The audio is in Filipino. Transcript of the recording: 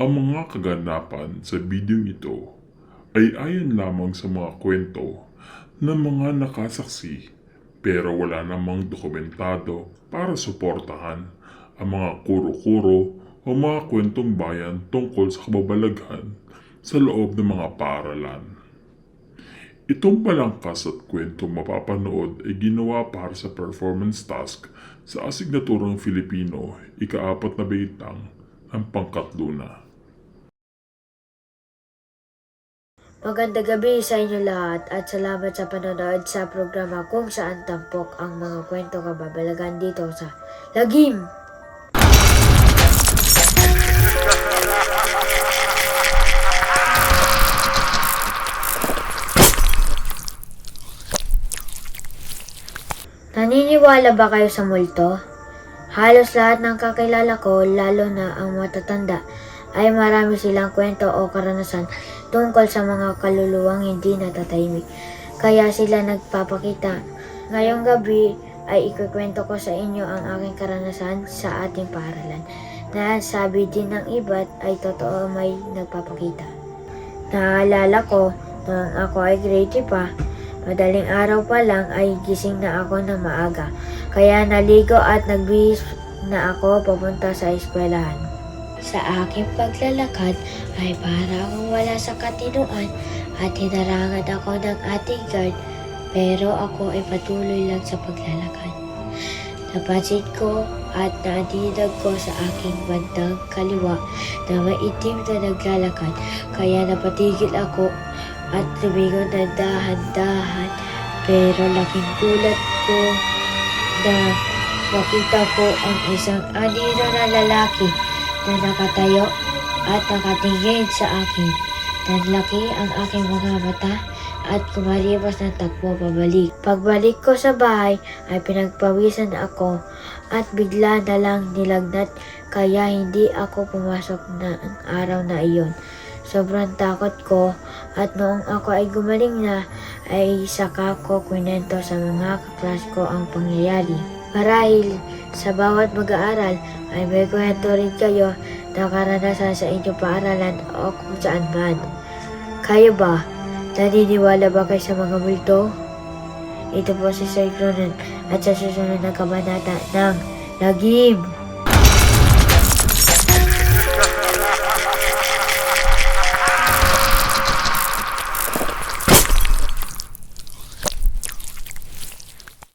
Ang mga kaganapan sa bidyong ito ay ayon lamang sa mga kwento ng mga nakasaksi pero wala namang dokumentado para suportahan ang mga kuro-kuro o mga kwentong bayan tungkol sa kababalaghan sa loob ng mga paaralan. Itong palangkas at kwentong mapapanood ay ginawa para sa performance task sa asignaturang Filipino, ikaapat na baitang ng pangkatlo na. Magandang gabi sa inyo lahat at salamat sa panonood sa programa kung saan tampok ang mga kwento kababalagan dito sa Lagim! Naniniwala ba kayo sa multo? Halos lahat ng kakilala ko, lalo na ang matatanda, ay marami silang kwento o karanasan tungkol sa mga kaluluwang hindi natatahimik. Kaya sila nagpapakita. Ngayong gabi ay ikukwento ko sa inyo ang aking karanasan sa ating paaralan. Na sabi din ng iba't ay totoo may nagpapakita. Naalala ko, noong ako ay grade 3 pa, madaling araw pa lang ay gising na ako ng maaga. Kaya naligo at nagbihis na ako papunta sa eskwelahan. Sa aking paglalakad ay para akong wala sa katinuan at hinarangan ako ng ating guard pero ako ay patuloy lang sa paglalakad. Napansin ko at natinag ko sa aking bandang kaliwa na maitim na naglalakad kaya napatigil ako at lumingon na dahan-dahan pero laking gulat ko na makita ko ang isang anino na lalaki na nakatayo at nakatingin sa akin. Nanlaki ang aking mga mata at kumaribas ng takbo pabalik. Pagbalik ko sa bahay ay pinagpawisan ako at bigla na lang nilagnat kaya hindi ako pumasok na ang araw na iyon. Sobrang takot ko at noong ako ay gumaling na ay saka ko kwento sa mga kaklas ko ang pangyayari. Marahil sa bawat mag-aaral ay may kwento rin kayo na karanasan sa inyong paaralan o kung saan man. Kayo ba? Naniniwala ba kayo sa mga multo? Ito po si Sir Cronin at sa susunod na kabanata ng Lagim!